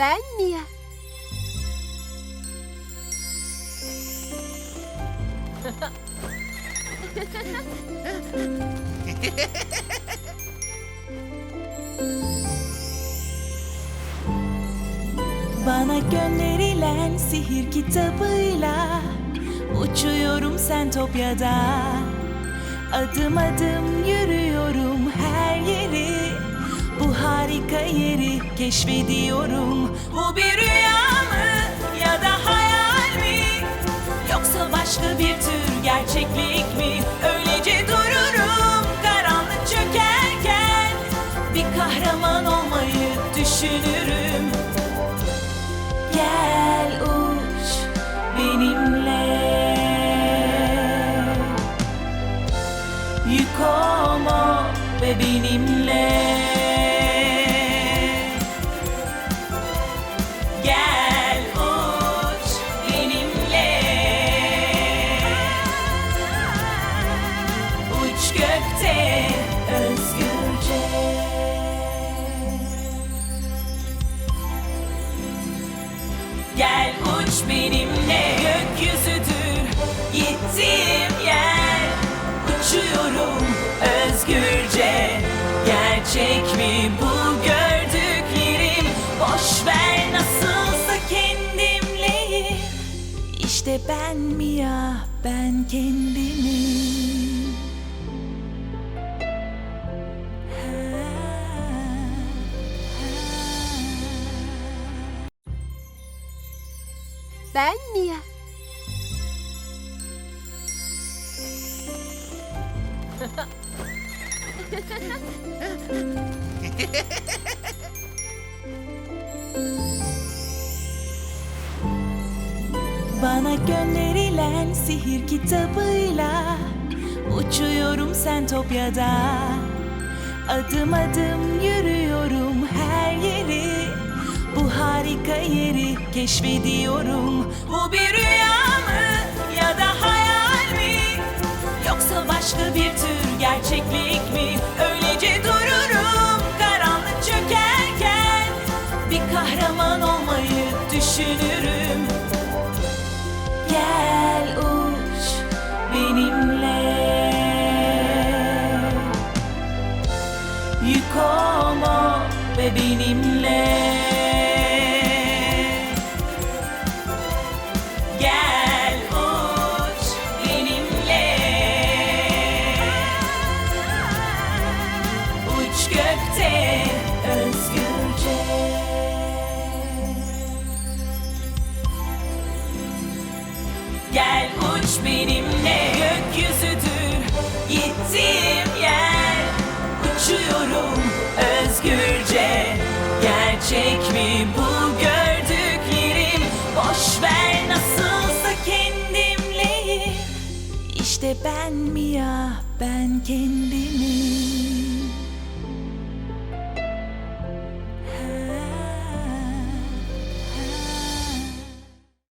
Ben Mia. Bana gönderilen sihir kitabıyla Uçuyorum Sentopya'da Adım adım yürüyorum keşfediyorum. Bu bir rüya mı ya da hayal mi? Yoksa başka bir tür gerçeklik mi? Öylece dururum karanlık çökerken Bir kahraman olmayı düşünürüm. Gel uç benimle. Yük olma ve benimle benimle gökyüzüdür gittiğim yer. Uçuyorum özgürce Gerçek mi bu gördüklerim? Boş ver nasılsa kendimleyim İşte ben Mia ben kendimim Ben Mia. Bana gönderilen sihir kitabıyla Uçuyorum Sentopya'da Adım adım yürüyorum yeri keşfediyorum. Bu bir rüya mı ya da hayal mi? Yoksa başka bir tür gerçeklik mi? Öylece dururum karanlık çökerken Bir kahraman olmayı düşünürüm. Gel uç benimle. Yük olma ve benimle uç benimle gökyüzüdür. Gittiğim yer. Uçuyorum özgürce. Gerçek mi bu gördüklerim? Boş ver nasılsa kendimleyim. İşte ben Mia ben kendimim